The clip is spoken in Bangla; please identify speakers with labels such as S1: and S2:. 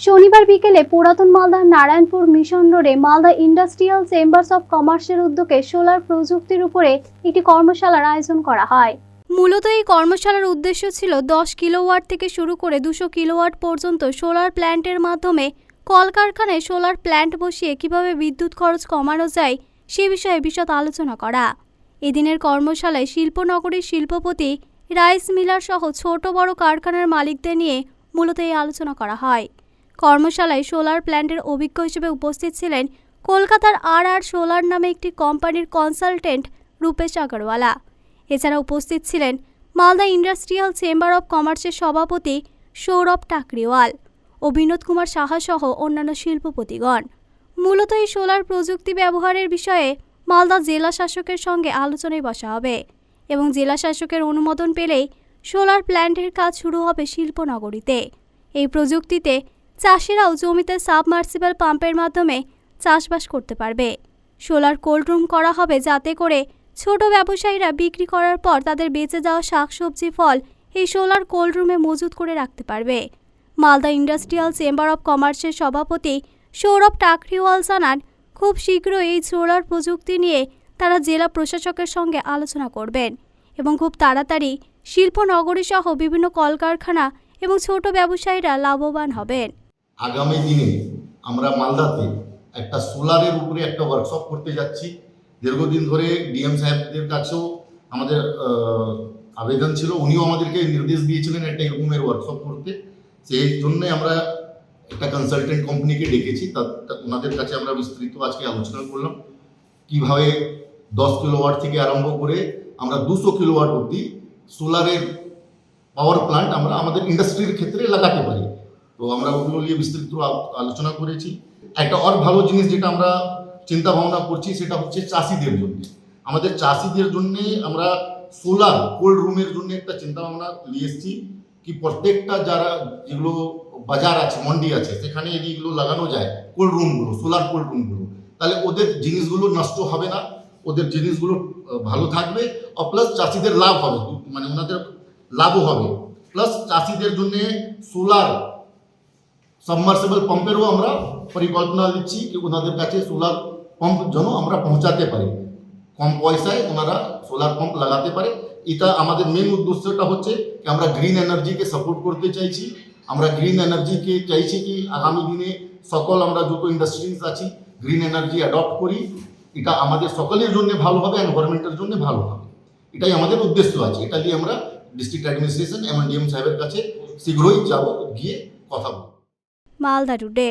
S1: শনিবার বিকেলে পুরাতন মালদার নারায়ণপুর মিশন রোডে মালদা ইন্ডাস্ট্রিয়াল চেম্বার্স অফ কমার্সের উদ্যোগে সোলার প্রযুক্তির উপরে একটি কর্মশালার আয়োজন করা হয়। মূলত এই কর্মশালার উদ্দেশ্য ছিল দশ কিলোওয়াট থেকে শুরু করে দুশো কিলোওয়াট পর্যন্ত সোলার প্ল্যান্টের মাধ্যমে কলকারখানায় সোলার প্ল্যান্ট বসিয়ে কীভাবে বিদ্যুৎ খরচ কমানো যায় সে বিষয়ে বিশদ আলোচনা করা। এদিনের কর্মশালায় শিল্পনগরীর শিল্পপতি রাইস মিলার সহ ছোট বড় কারখানার মালিকদের নিয়ে মূলত এই আলোচনা করা হয়। কর্মশালায় সোলার প্ল্যান্টের অভিজ্ঞ হিসেবে উপস্থিত ছিলেন কলকাতার আর আর সোলার নামে একটি কোম্পানির কনসালটেন্ট রূপেশ আগরওয়ালা। এছাড়া উপস্থিত ছিলেন মালদা ইন্ডাস্ট্রিয়াল চেম্বার অব কমার্সের সভাপতি সৌরভ টাকরিওয়াল ও বিনোদ কুমার সাহা সহ অন্যান্য শিল্পপতিগণ। মূলত এই সোলার প্রযুক্তি ব্যবহারের বিষয়ে মালদা জেলা শাসকের সঙ্গে আলোচনায় বসা হবে এবং জেলা শাসকের অনুমোদন পেলেই সোলার প্ল্যান্টের কাজ শুরু হবে শিল্পনগরীতে। এই প্রযুক্তিতে চাষিরাও জমিতে সাবমার্সিবল পাম্পের মাধ্যমে চাষবাস করতে পারবে। সোলার কোল্ড রুম করা হবে যাতে করে ছোট ব্যবসায়ীরা বিক্রি করার পর তাদের বেঁচে যাওয়া শাকসবজি, ফল এই সোলার কোল্ড রুমে মজুত করে রাখতে পারবে। মালদা ইন্ডাস্ট্রিয়াল চেম্বার অব কমার্সের সভাপতি সৌরভ টাকরিওয়াল জানান, খুব শীঘ্রই এই সোলার প্রযুক্তি নিয়ে তারা জেলা প্রশাসকের সঙ্গে আলোচনা করবেন এবং খুব তাড়াতাড়ি শিল্পনগরী সহ বিভিন্ন কলকারখানা এবং ছোট ব্যবসায়ীরা লাভবান হবেন।
S2: আগামী দিনে আমরা মালদাতে একটা সোলারের উপরে একটা ওয়ার্কশপ করতে যাচ্ছি। দীর্ঘদিন ধরে ডিএম সাহেবদের কাছেও আমাদের আবেদন ছিল। উনিও আমাদেরকে নির্দেশ দিয়েছিলেন একটা এরকমের ওয়ার্কশপ করতে। সেই জন্যে আমরা একটা কনসালটেন্ট কোম্পানিকে ডেকেছি। ওনাদের কাছে আমরা বিস্তৃত আজকে আলোচনা করলাম। কীভাবে দশ কিলোওয়াট থেকে আরম্ভ করে আমরা দুশো কিলোওয়াট অবধি সোলারের পাওয়ার প্ল্যান্ট আমরা আমাদের ইন্ডাস্ট্রির ক্ষেত্রে লাগাতে পারি। তো আমরা ওগুলো নিয়ে বিস্তারিত আ- আলোচনা করেছি। একটা আর ভালো জিনিস যেটা আমরা চিন্তা ভাবনা করছি, সেটা হচ্ছে চাষিদের জন্য। আমাদের চাষিদের জন্য আমরা সোলার কোল্ড রুমের জন্য একটা চিন্তা ভাবনা নিয়ে এসেছি কি প্রত্যেকটা যারা যেগুলো বাজার আছে, মন্ডি আছে, সেখানে যদি এগুলো লাগানো যায় কোল্ড রুমগুলো সোলার কোল্ড রুমগুলো তাহলে ওদের জিনিসগুলো নষ্ট হবে না, ওদের জিনিসগুলো ভালো থাকবে, আর প্লাস চাষিদের লাভ হবে মানে ওনাদের লাভও হবে। প্লাস চাষিদের জন্য সোলার সাবমার্সিবল পাম্পেরও আমরা পরিকল্পনা দিচ্ছি কি ওনাদের কাছে সোলার পাম্প যেন আমরা পৌঁছাতে পারি। কম পয়সায় ওনারা সোলার পাম্প লাগাতে পারে। এটা আমাদের মেন উদ্দেশ্যটা হচ্ছে কি আমরা গ্রিন এনার্জিকে সাপোর্ট করতে চাইছি। আমরা গ্রিন এনার্জিকে চাইছি কি আগামী দিনে সকল আমরা যত ইন্ডাস্ট্রিজ আছি গ্রিন এনার্জি অ্যাডপ্ট করি। এটা আমাদের সকলের জন্য ভালো হবে এনভায়রনমেন্টের জন্য ভালো হবে। এটাই আমাদের উদ্দেশ্য আছে। এটা দিয়ে আমরা ডিস্ট্রিক্ট অ্যাডমিনিস্ট্রেশন এমন ডিএম সাহেবের কাছে শীঘ্রই যাব, গিয়ে কথা বলব।
S1: মালদা টুডে